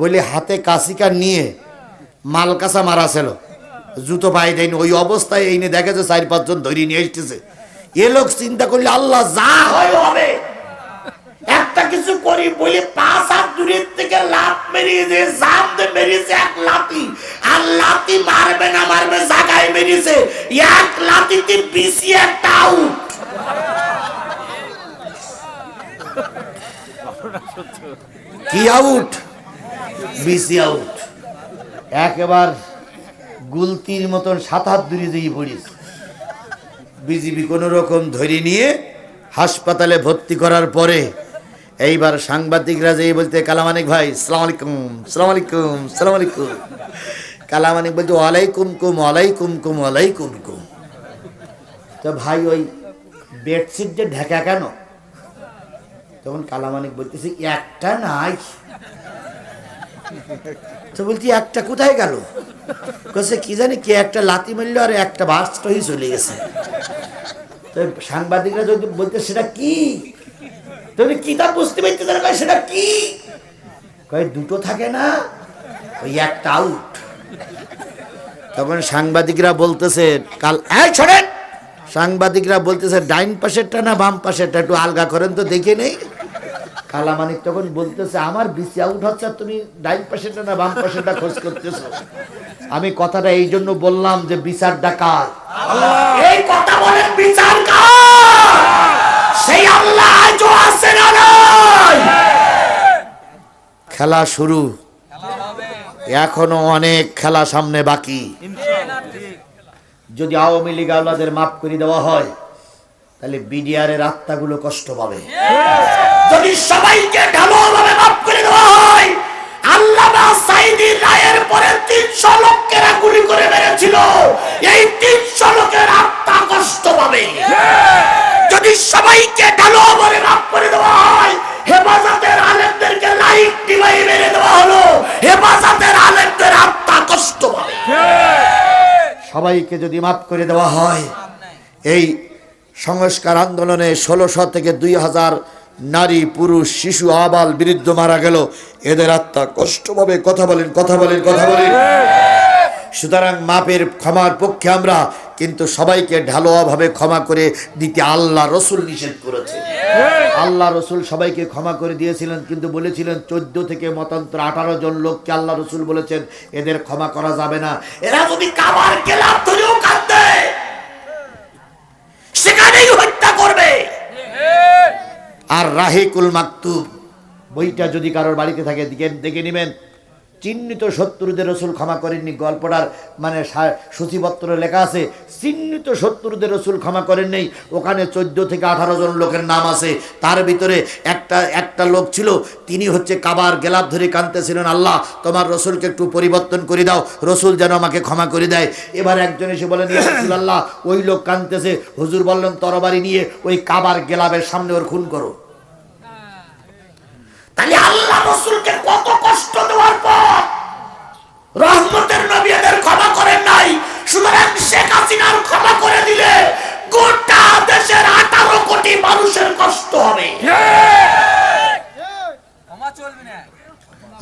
বলে হাতে কাশিকা নিয়ে মাল কাঁচা মারা ছিল। জুতো পাই দেয়নি, ওই অবস্থায় এই দেখে যে চার পাঁচজন ধরিয়ে নিয়ে এসতেছে এ লোক চিন্তা করলে আল্লাহ যা হয় হবে। একটা কিছু করি বলে পাঁচ হাত দূরের থেকে লাত মেরিয়েছে দিয়ে মেরিয়েছে এক লাতি আর লাতি মারবে না, মারবে জাগায় মেরিয়েছে। এক লাতিতে বিসি একটা আউট কি আউট বিসি আউট একেবার গুলতির মতন সাত হাত দূরে দিয়ে পড়িস। বিজিবি কোনো রকম ধরে নিয়ে হাসপাতালে ভর্তি করার পরে এইবার সাংবাদিকরা যেই বলতে কালামানিক ভাই, সালাম আলাইকুম সালাম আলাইকুম সালাম আলাইকুম। কালামানিক বলতে, ওয়ালাইকুম কুম ওয়ালাইকুম কুম ওয়ালাইকুম কুম। তো ভাই, ওই বেডশিট যে ঢাকা কেন? তখন কালামানিক বলতেছে, একটা নাই। তো বলছি, একটা কোথায় গেল? কছে কি জানি কে একটা লাতি মারলো আর একটা হয়ে চলে গেছে। তো সাংবাদিকরা যদি বলতে, সেটা কি? তুমি কি তা বুঝতে পারতে কয়, সেটা কি? কয়, দুটো থাকে না, ওই একটা আউট তখন সাংবাদিকরা বলতেছে, কাল, এই শোনেন, সাংবাদিকরা বলতেছে, ডাইন পাশেরটা না বাম পাশেরটা একটু আলগা করেন তো দেখে নেই। কালামানিক তখন বলতেছে আমার বিসি আউট হচ্ছে তুমি ডাইন পাশেরটা না বাম পাশেরটা খোঁজ করতেছ? আমি কথাটা এই জন্য বললাম যে বিচার ডাকার এই কথা বলেন বিচার সেই আল্লাহ আজও আছে না খেলা শুরু। এখনও অনেক খেলা সামনে বাকি। যদি আওয়ামী লীগ আওলাদের মাফ করে দেওয়া হয় তাহলে বিডিআরের আত্মাগুলো কষ্ট পাবে। যদি সবাইকে ঢালোভাবে মাফ করে দেওয়া হয় আল্লামা সাইদির রায়ের পরে লোকেরা গুলি করে মেরেছিল। এই তিনশো লোকের আত্মা কষ্ট পাবে। যদি সবাইকে ঢালোভাবে মাফ করে দেওয়া হয় হেফাজতের আলেমদেরকে লাইট ডিভাই মেরে দেওয়া হলো। হেফাজতের আলেমদের আত্মা কষ্ট পাবে। সবাইকে যদি মাফ করে দেওয়া হয় এই সংস্কার আন্দোলনে ষোলোশো থেকে দুই হাজার নারী, পুরুষ, শিশু, আবাল বিরুদ্ধ মারা গেল। এদের আত্মা কষ্ট পাবে। কথা বলেন কথা বলেন কথা বলেন। সুতরাং মাপের ক্ষমার পক্ষে আমরা কিন্তু সবাইকে ঢালোয়াভাবে ক্ষমা করে দিতে আল্লাহ রসুল নিষেধ করেছে। আল্লাহ রসুল সবাইকে ক্ষমা করে দিয়েছিলেন, কিন্তু বলেছিলেন চোদ্দ থেকে মতান্তর আঠারো জন লোককে আল্লাহ রসুল বলেছেন, এদের ক্ষমা করা যাবে না। এরা যদি কাবার গেলাম আর রাহিকুল মাকতুব। বইটা যদি কারোর বাড়িতে থাকে দিকে দেখে নেবেন। চিহ্নিত শত্রুদের রসুল ক্ষমা করেননি। গল্পটার মানে সূচিপত্রে লেখা আছে, চিহ্নিত শত্রুদের রসুল ক্ষমা করেন নেই। ওখানে চোদ্দ থেকে আঠারো জন লোকের নাম আছে। তার ভিতরে একটা একটা লোক ছিল, তিনি হচ্ছে কাবার গেলাপ ধরে কাঁদতেছিলেন, আল্লাহ, তোমার রসুলকে একটু পরিবর্তন করে দাও। রসুল যেন আমাকে ক্ষমা করে দেয়। এবার একজন এসে বলেন, "ইয়া রাসূলুল্লাহ, ওই লোক কাঁদতেছে। হুজুর বললেন, তরবারি নিয়ে ওই কাবার গেলাপের সামনে ওর খুন করো। তাহলে আল্লাহ রসুলকে কত কষ্ট দেওয়ার পর রহমতের নবী এদের ক্ষমা করেন নাই। সুতরাং শেখ হাসিনার ক্ষমা করে দিলে গোটা দেশের আঠারো কোটি মানুষের কষ্ট হবে।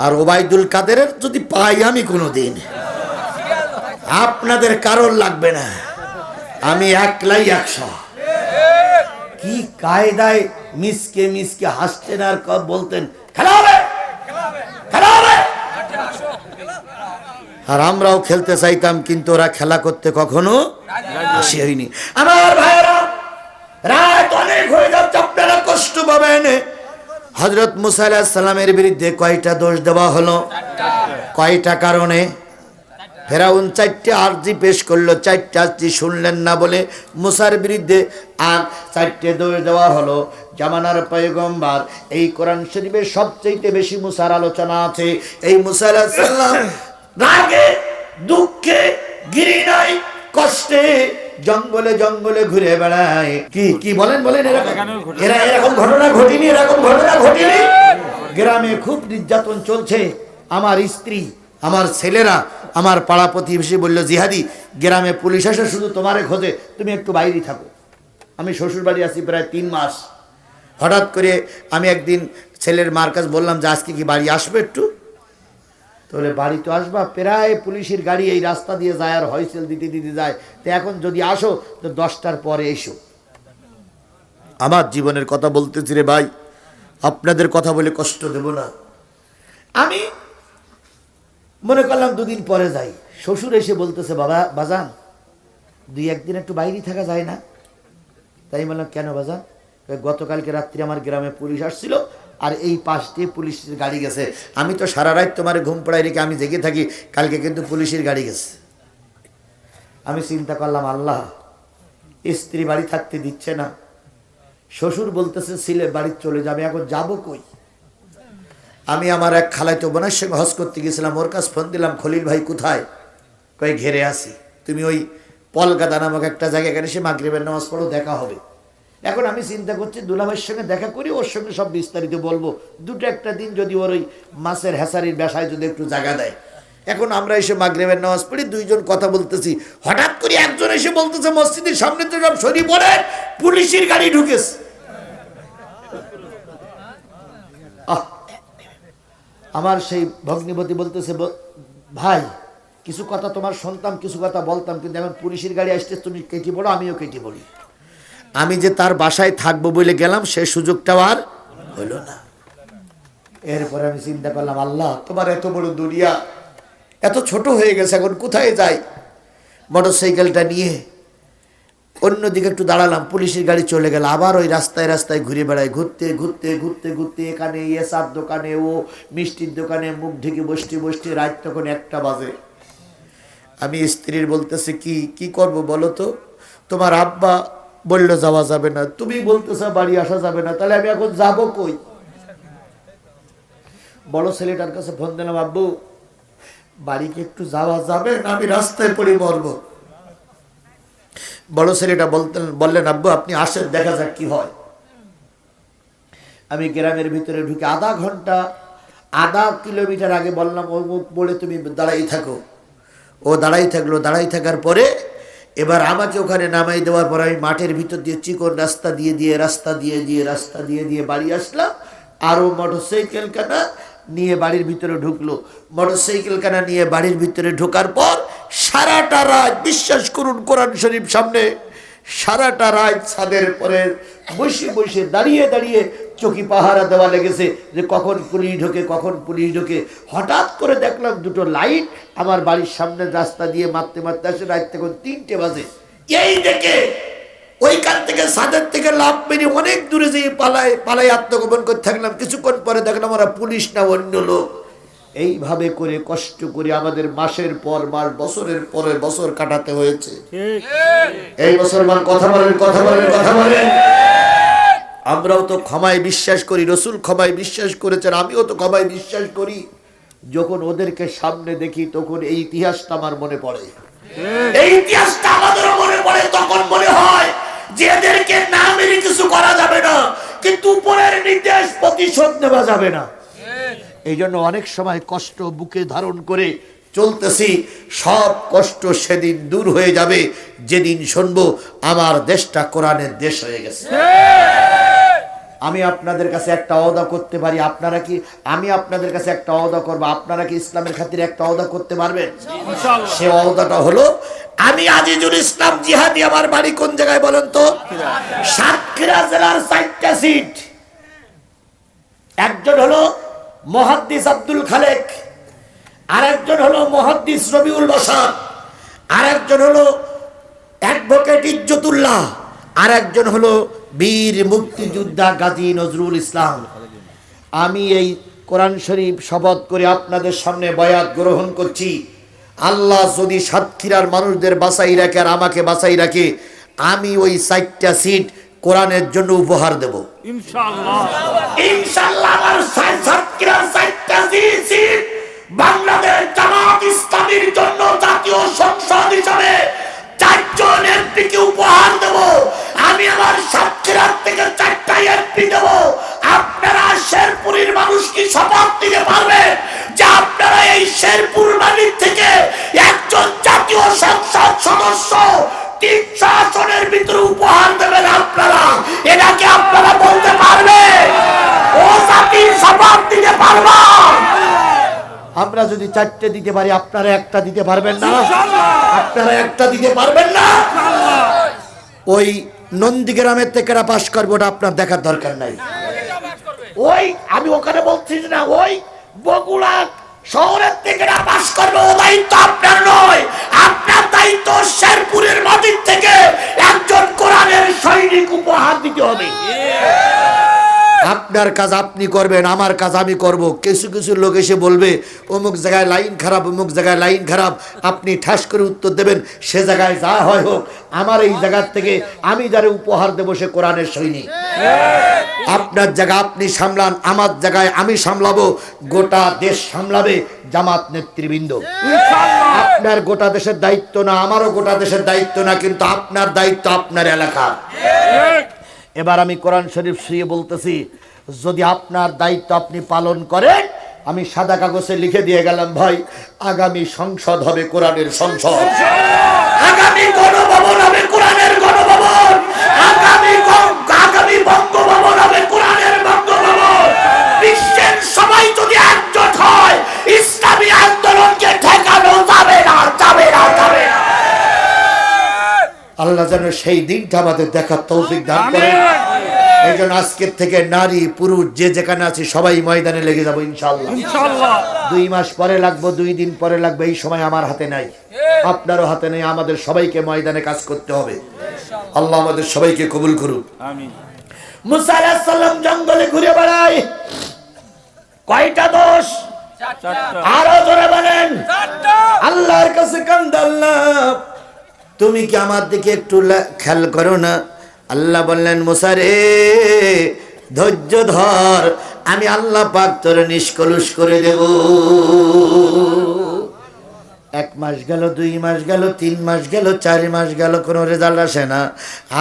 আর ওবায়দুল কাদেরের যদি পাই আমি কোনো দিন আপনাদের কারণ লাগবে না। আমি একলাই একশো। কি কায়দায় মিসকে মিসকে হাসতেন আর বলতেন আর আমরাও খেলতে চাইতাম, কিন্তু ওরা খেলা করতে কখনো আসি হয়নি। আমার ভাইয়েরা, রাত অনেক হয়ে যাচ্ছে, আপনারা কষ্ট পাবেন। হজরত মুসা সালামের বিরুদ্ধে কয়টা দোষ দেওয়া হলো? কয়টা কারণে? ফেরাউন চারটে আর্জি পেশ করল চারটে আর্জি শুনলেন না বলে মুসার বিরুদ্ধে আর চারটে দোষ দেওয়া হলো। জামানার পয়গম্বার এই কোরআন শরীফের সবচেয়ে বেশি মুসার আলোচনা আছে। এই মুসা আলাইহিস সালাম রাগে দুঃখে ঘৃণায় কষ্টে জঙ্গলে জঙ্গলে ঘুরে বেড়ায়। কি কি বলেন বলেন এরকম এরা এরকম ঘটনা ঘটিনি এরকম ঘটনা ঘটিনি? গ্রামে খুব নির্যাতন চলছে। আমার স্ত্রী আমার ছেলেরা আমার পাড়া প্রতিবেশী বলল, জিহাদি, গ্রামে পুলিশ আসে, শুধু তোমারে খোঁজে। তুমি একটু বাইরে থাকো। আমি শ্বশুর বাড়ি আছি প্রায় তিন মাস। হঠাৎ করে আমি একদিন ছেলের মার কাছে বললাম, যে আজকে কি বাড়ি আসবে একটু? তাহলে বাড়ি তো আসবা। প্রায় পুলিশের গাড়ি এই রাস্তা দিয়ে যায় আর হয়সেল দিতে দিতে যায়। তো এখন যদি আসো, তো দশটার পরে এসো। আমার জীবনের কথা বলতেছি রে ভাই। আপনাদের কথা বলে কষ্ট দেব না। আমি মনে করলাম দুদিন পরে যাই। শ্বশুর এসে বলতেছে, বাবা, বাজান, দুই একদিন একটু বাইরে থাকা যায় না? তাই বললাম, কেন বাজান? গতকালকে রাত্রি আমার গ্রামে পুলিশ আসছিল আর এই পাশ দিয়ে পুলিশের গাড়ি গেছে। আমি তো সারা রাত তোমার ঘুম পড়াই রেখে আমি জেগে থাকি, কালকে কিন্তু পুলিশের গাড়ি গেছে। আমি চিন্তা করলাম, আল্লাহ, স্ত্রী বাড়ি থাকতে দিচ্ছে না। শ্বশুর বলতেছে ছেলে বাড়ি চলে যাবে, এখন যাব কই? আমি আমার এক খালাইতো বোনের সঙ্গে হজ করতে গেছিলাম, ওর কাছে ফোন দিলাম, খলিল ভাই কোথায়? কই ঘেরে আসি তুমি ওই পলকাতা নামক একটা জায়গায় এখানে সে মাগরিবের নামাজ পড়ো, দেখা হবে। এখন আমি চিন্তা করছি, দুলাভাইয়ের সঙ্গে দেখা করি, ওর সঙ্গে সব বিস্তারিত বলব। দুটো একটা দিন যদি ওর ওই মাছের হেসারির বেসায় যদি একটু জায়গা দেয়। এখন আমরা এসে মাগরিবের নামাজ পড়ি, দুইজন কথা বলতেছি। হঠাৎ করে একজন এসে বলতেছে, মসজিদের সামনে তো সব সরি পড়ে পুলিশের গাড়ি ঢুকেছে। আমার সেই ভগ্নিপতি বলতেছে ভাই, কিছু কথা তোমার শুনতাম, কিছু কথা বলতাম, কিন্তু এখন পুলিশের গাড়ি আসতে তুমি কেটে বলো আমিও কেটে বলি আমি যে তার বাসায় থাকব বলে গেলাম, সে সুযোগটাও আর হলো না। এরপরে আমি চিন্তা করলাম, আল্লাহ, তোমার এত বড় দুনিয়া, এত ছোট হয়ে গেছে, এখন কোথায় যাই? মোটর সাইকেলটা নিয়ে অন্যদিকে একটু দাঁড়ালাম, পুলিশের গাড়ি চলে গেল। আবার ওই রাস্তায় রাস্তায় ঘুরে বেড়ায়, ঘুরতে ঘুরতে ঘুরতে ঘুরতে এখানে এসার দোকানে, ও মিষ্টির দোকানে মুখ ঢেকে বসতে বসতে রাত তখন একটা বাজে। আমি স্ত্রীর বলতেছে, কি কি করব বলো তো? তোমার আব্বা বলল যাওয়া যাবে না। তুমি বলতেছো বাড়ি আসা যাবে না। তাহলে আমি এখন যাব কই? বড় ছেলেটার কাছে ফোন দিলাম, আব্বু বাড়িকে একটু যাওয়া যাবে না আমি রাস্তায় পড়ে মরবো? বড় ছেলেটা বলতেন, বললেন, আব্বু, আপনি আসেন, দেখা যাক কি হয়। আমি গ্রামের ভিতরে ঢুকে আধা ঘণ্টা, আধা কিলোমিটার আগে বললাম ও মুখ বলে তুমি দাঁড়াই থাকো। ও দাঁড়াই থাকল, দাঁড়াই থাকার পরে এবার আমাকে ওখানে নামাই দেওয়ার পর আমি মাঠের ভিতর দিয়ে চিকন রাস্তা দিয়ে দিয়ে, রাস্তা দিয়ে দিয়ে, রাস্তা দিয়ে দিয়ে বাড়ি আসলাম। আরও মোটর সাইকেল কানা নিয়ে বাড়ির ভিতরে ঢুকলো। মোটর সাইকেল কানা নিয়ে বাড়ির ভিতরে ঢোকার পর সারাটা রাত, বিশ্বাস করুন কোরআন শরীফ সামনে, সারাটা রাত ছাদের পরে বসে বসে দাঁড়িয়ে দাঁড়িয়ে চকি পাহারা দেওয়া লেগেছে যে কখন পুলিশ ঢোকে, কখন পুলিশ ঢোকে। হঠাৎ করে দেখলাম দুটো লাইট আমার বাড়ির সামনে রাস্তা দিয়ে মারতে মারতে আসে, রাত তখন তিনটে বাজে। এই দেখে ওইখান থেকে ছাদের থেকে লাভ মেরে অনেক দূরে যেয়ে পালায় পালায় আত্মগোপন করে থাকলাম। কিছুক্ষণ পরে দেখলাম ওরা পুলিশ না অন্য লোক। এইভাবে করে কষ্ট করে আমাদের মাসের পর মাস বছরের পরে বছর কাটাতে হয়েছে। এই মুসলমান কথা বলেন কথা বলেন কথা বলেন। আমরাও তো ক্ষমায় বিশ্বাস করি রসুল ক্ষমায় বিশ্বাস করেছেন আমিও তো ক্ষমায় বিশ্বাস করি। যখন ওদেরকে সামনে দেখি তখন এই ইতিহাসটা আমার মনে পড়ে। এই ইতিহাসটা আমাদের মনে পড়ে তখন মনে হয় যে নামে না মেরে কিছু করা যাবে না কিন্তু উপরের নির্দেশ প্রতিশোধ নেওয়া যাবে না। এই জন্য অনেক সময় কষ্ট বুকে ধারণ করে চলতেছি সব কষ্ট সেদিন দূর হয়ে যাবে যেদিন শুনব আমার দেশটা কোরআনের দেশ হয়ে গেছে। আমি আপনাদের কাছে একটা অদা করতে পারি। আপনারা কি আমি আপনাদের কাছে একটা অদা করব। আপনারা কি ইসলামের খাতিরে একটা অদা করতে পারবেন? সে অদাটা হলো আমি আজিজুল ইসলাম জিহাদি আমার বাড়ি কোন জায়গায় বলেন তো? সাতক্ষীরা জেলার চারটা সিট। একজন হলো মহাদ্দিস আব্দুল খালেক আরেকজন হলো মহাদ্দিস রবিউল বাসার আরেকজন হলো অ্যাডভোকেট ইজ্জতুল্লাহ আরেকজন হলো বীর মুক্তিযোদ্ধা গাজী নজরুল ইসলাম। আমি এই কোরআন শরীফ শপথ করে আপনাদের সামনে বয়াত গ্রহণ করছি। আল্লাহ যদি সাতক্ষীরার মানুষদের বাঁচাই রাখে আর আমাকে বাঁচাই রাখে আমি ওই চারটা সিট কোরআনের জন্য উপহার দেব। ইনশাআল্লাহ। ইনশাআল্লাহ আমার সাতক্ষীরার চারটা সিট আমরা যদি চারটে দিতে পারি আপনারা একটা দিতে পারবেন না? আপনারা একটা দিতে পারবেন না? ওই নন্দীগ্রামের থেকে পাশ করব ওটা আপনার দেখার দরকার নাই। ওই আমি ওখানে বলছি না ওই বগুড়া শহরের থেকে পাশ করবে ও দায়িত্ব আপনার নয়। আপনার দায়িত্ব শেরপুরের মাটির থেকে একজন আপনার কাজ আপনি করবেন, আমার কাজ আমি করব। কিছু কিছু লোক এসে বলবে, অমুক জায়গায় লাইন খারাপ, অমুক জায়গায় লাইন খারাপ, আপনি ঠাস করে উত্তর দেবেন, সে জায়গায় যা হয় হোক, আমার এই জায়গার থেকে আমি যারা উপহার দেবো সে কোরআনের সৈনিক। আপনার জায়গা আপনি সামলান, আমার জায়গায় আমি সামলাবো, গোটা দেশ সামলাবে জামাত নেতৃবৃন্দ। আপনার গোটা দেশের দায়িত্ব না, আমারও গোটা দেশের দায়িত্ব না, কিন্তু আপনার দায়িত্ব আপনার এলাকার। এবার আমি কোরআন শরীফ শুয়ে বলতেছি যদি আপনার দায়িত্ব আপনি পালন করেন, আমি সাদা কাগজে লিখে দিয়ে গেলাম, ভাই, আগামী সংসদ হবে কোরআনের সংসদ। আগামী গণভবন হবে কোরআনের গণভবন। আগামী আগামী বঙ্গভবন হবে কোরআনের বঙ্গভবন। বিশ্বের সবাই যদি একজোট হয়, ইসলামী আন্দোলনকে ঠেকানো যাবে না যাবে না যাবে না। আল্লাহ যেন সেই দিনটা আমাদের দেখার তৌফিক দান করেন। এই জন্য আজকের থেকে নারী পুরুষ যে যেখানে আছে সবাই ময়দানে লেগে যাব ইনশাল্লাহ দুই মাস পরে লাগবো দুই দিন পরে লাগবে এই সময় আমার হাতে নাই। আপনারও হাতে নেই আমাদের সবাইকে ময়দানে কাজ করতে হবে। আল্লাহ আমাদের সবাইকে কবুল করুন আমিন। মুসা আলাইহিস সালাম জঙ্গলে ঘুরে বেড়ায়। কয়টা দোষ? আরও জোরে বলেন। আল্লাহর কাছে কান্দাল্লাহ তুমি কি আমার দিকে একটু খেয়াল করো না? আল্লাহ বললেন মুসারে ধৈর্য ধর আমি আল্লাহ পাক তোর নিষ্কলুষ করে দেব। এক মাস গেল, দুই মাস গেল, তিন মাস গেল, চার মাস গেল, কোনো রেজাল্ট আসে না।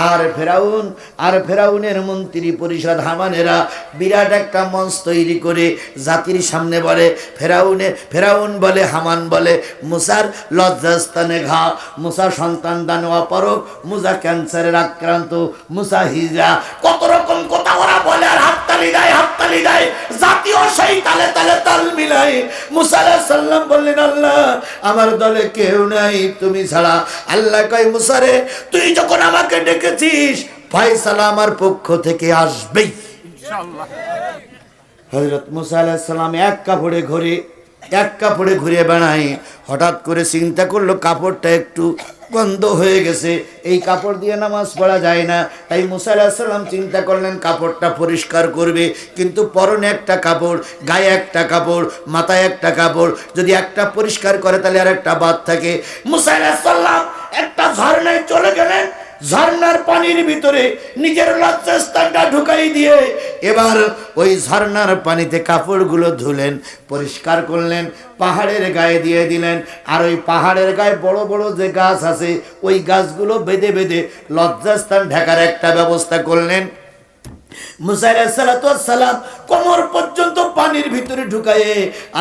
আর ফেরাউন, আর ফেরাউনের মন্ত্রী পরিষদ হামানেরা বিরাট একটা মঞ্চ তৈরি করে জাতির সামনে বলে, ফেরাউনে, ফেরাউন বলে, হামান বলে, মুসার লজ্জাস্থানে ঘা, মুসা সন্তান দান অপরক মুসা ক্যান্সারের আক্রান্ত, মুসা হিজা কত রকম কথা ওরা বলে হাততালি দেয় হাততালি দেয় জাতীয় সেই তালে তালে তাল মিলাই মুসা বললেন আল্লাহ আমার দলে কেউ নাই তুমি ছাড়া। আল্লাহ কয় মুসারে তুই যখন আমাকে ডেকেছিস ফয়সালা আমার পক্ষ থেকে আসবেই। হজরত মুসা আলাহিসাল্লাম এক কাপড়ে ঘুরে এক কাপড়ে ঘুরে বেড়ায় হঠাৎ করে চিন্তা করল কাপড়টা একটু গন্ধ হয়ে গেছে। এই কাপড় দিয়ে নামাজ পড়া যায় না। তাই মুসা আলাহিসাল্লাম চিন্তা করলেন, কাপড়টা পরিষ্কার করবে। কিন্তু পরনে একটা কাপড়, গায়ে একটা কাপড়, মাথায় একটা কাপড়, যদি একটা পরিষ্কার করে তাহলে আর একটা বাদ থাকে। মুসা একটা ঝর্ণায় চলে গেলেন। ঝর্ণার পানির ভিতরে নিজের লজ্জাস্থানটা ঢুকাই দিয়ে এবার ওই ঝর্ণার পানিতে কাপড়গুলো ধুলেন, পরিষ্কার করলেন, পাহাড়ের গায়ে দিয়ে দিলেন। আর ওই পাহাড়ের গায়ে বড় বড় যে গাছ আছে, ওই গাছগুলো বেঁধে বেঁধে লজ্জাস্থান ঢাকার একটা ব্যবস্থা করলেন। কোমর পর্যন্ত পানির ভিতরে ঢুকায়ে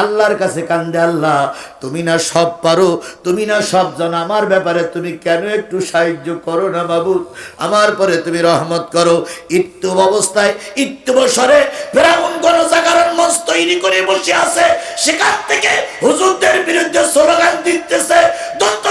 আল্লাহর কাছে কান্দে, আল্লাহ, তুমি না সব পারো, তুমি না সব জানো, আমার ব্যাপারে তুমি কেন একটু সাহায্য করো না বাবু? আমার পরে তুমি রহমত করো। ইত্যুব অবস্থায় ইত্যুব স্বরে ফেরাউন গণজাগরণ মঞ্চ তৈরি করে বসে আছে, সেখান থেকে হুজুরদের বিরুদ্ধে স্লোগান দিতেছে, দন্ত